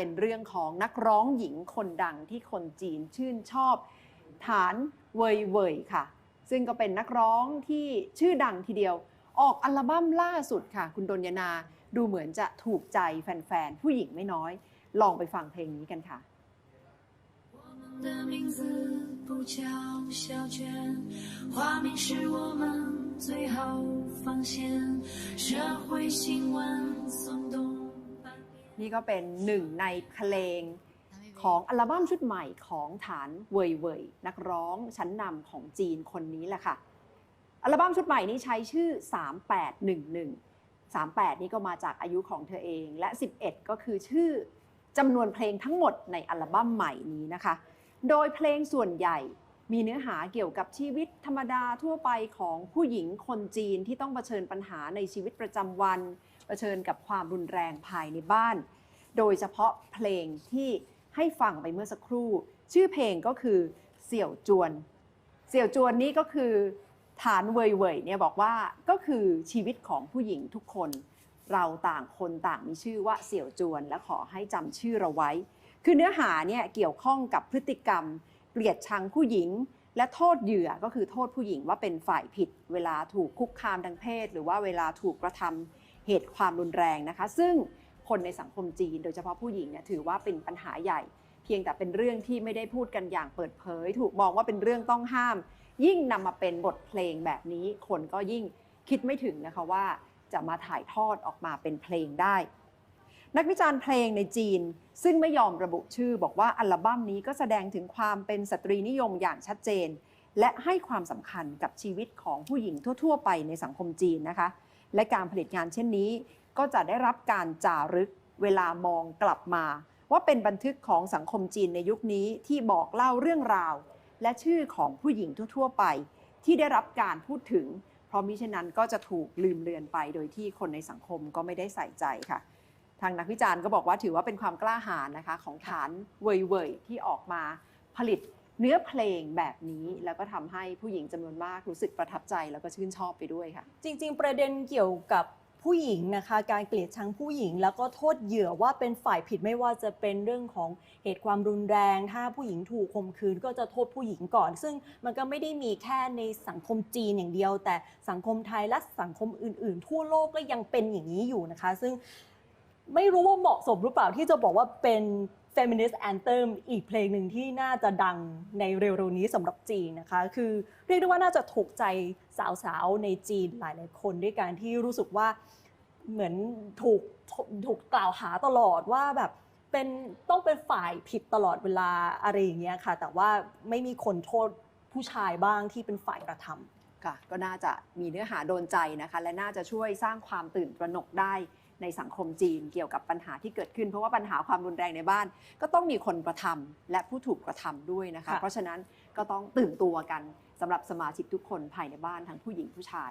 เป็นเรื่องของนักร้องหญิงคนดังที่คนจีนชื่นชอบ ฐานเวยเวยค่ะ ซึ่งก็เป็นนักร้องที่ชื่อดังทีเดียว ออกอัลบั้มล่าสุดค่ะ คุณดนยนา ดูเหมือนจะถูกใจแฟนๆ ผู้หญิงไม่น้อย ลองไปฟังเพลงนี้กันค่ะ 我们的 นี่ก็เป็นหนึ่งในเพลงของอัลบั้มชุดใหม่ของฐานเวยเวยนักร้องชั้นนำของจีนคนนี้แหละค่ะอัลบั้มชุดใหม่นี้ใช้ชื่อ 3811 38 นี่ก็มาจากอายุของเธอเองและ 11 ก็คือชื่อจำนวนเพลงทั้งหมดในอัลบั้มใหม่นี้นะคะ โดยเพลงส่วนใหญ่มีเนื้อหาเกี่ยวกับชีวิตธรรมดาทั่วไปของผู้หญิงคนจีนที่ต้องเผชิญปัญหาในชีวิตประจำวัน เผชิญกับความรุนแรงภายในบ้าน โดยเฉพาะเพลงที่ให้ฟังไปเมื่อสักครู่ ชื่อเพลงก็คือเสี่ยวจวน เสี่ยวจวนนี้ก็คือฐานเว่ยเว่ยเนี่ยบอกว่าก็คือชีวิตของผู้หญิงทุกคน เราต่างคนต่างมีชื่อว่าเสี่ยวจวน และขอให้จำชื่อเราไว้ คือเนื้อหาเนี่ยเกี่ยวข้องกับพฤติกรรม เกลียดชังผู้หญิง และโทษเหยื่อก็คือโทษผู้หญิงว่าเป็นฝ่ายผิด เวลาถูกคุกคามทางเพศ หรือว่าเวลาถูกกระทำ เหตุความรุนแรงนะคะ ซึ่งคนในสังคมจีน โดยเฉพาะผู้หญิงเนี่ยถือว่าเป็นปัญหาใหญ่ เพียงแต่เป็นเรื่องที่ไม่ได้พูดกันอย่างเปิดเผย ถูกมองว่าเป็นเรื่องต้องห้าม ยิ่งนำมาเป็นบทเพลงแบบนี้ คนก็ยิ่งคิดไม่ถึงนะคะว่าจะมาถ่ายทอดออกมาเป็นเพลงได้ นักวิจารณ์เพลงในจีน ซึ่งไม่ยอมระบุชื่อ บอกว่าอัลบั้มนี้ก็แสดงถึงความเป็นสตรีนิยมอย่างชัดเจน และให้ความสำคัญกับชีวิตของผู้หญิงทั่ว ๆ ไปในสังคมจีนนะคะ และการผลิตงานเช่นนี้ ก็จะได้รับการจารึกเวลามองกลับมา ว่าเป็นบันทึกของสังคมจีนในยุคนี้ที่บอกเล่าเรื่องราว และชื่อของผู้หญิงทั่ว ๆ ไป ที่ได้รับการพูดถึง เพราะมิฉะนั้นก็จะถูกลืมเลือนไป โดยที่คนในสังคมก็ไม่ได้ใส่ใจค่ะ ทางนักวิจารณ์ก็บอกว่าถือว่าเป็นความกล้าหาญนะคะของฐานเว่ยเว่ยที่ออกมาผลิต เนื้อเพลงแบบนี้แล้วก็ทำให้ผู้หญิงจำนวนมากรู้สึกประทับใจแล้วก็ชื่นชอบไปด้วยค่ะ จริง ๆ ประเด็นเกี่ยวกับผู้หญิงนะคะการเกลียดชังผู้หญิง แล้วก็โทษเหยื่อว่าเป็นฝ่ายผิดไม่ว่าจะเป็นเรื่องของเหตุความรุนแรง ถ้าผู้หญิงถูกข่มขืนก็จะโทษผู้หญิงก่อน ซึ่งมันก็ไม่ได้มีแค่ในสังคมจีนอย่างเดียว แต่สังคมไทยและสังคมอื่น ๆ ทั่วโลกก็ยังเป็นอย่างนี้อยู่นะคะ ซึ่งไม่รู้ว่าเหมาะสมหรือเปล่าที่จะบอกว่าเป็น feminist anthem อีกเพลงหนึ่งที่น่าจะดังในเร็วๆนี้สำหรับจีนนะคะ คือเรียกได้ว่าน่าจะถูกใจสาวๆ ในจีนหลายๆคนด้วยการที่รู้สึกว่าเหมือนถูกถูกกล่าวหาตลอดว่าแบบเป็นต้องเป็นฝ่ายผิดตลอดเวลาอะไรอย่างเงี้ยค่ะ แต่ว่าไม่มีคนโทษผู้ชายบ้างที่เป็นฝ่ายกระทำ ค่ะก็น่าจะมีเนื้อหาโดนใจนะคะ และน่าจะช่วยสร้างความตื่นตระหนกได้ในสังคมจีนเกี่ยวกับปัญหาที่เกิดขึ้น เพราะว่าปัญหาความรุนแรงในบ้าน ก็ต้องมีคนกระทำและผู้ถูกกระทำด้วยนะคะค่ะเพราะฉะนั้นก็ต้องตื่นตัวกันสำหรับสมาชิกทุกคนภายในบ้านทั้งผู้หญิงผู้ชาย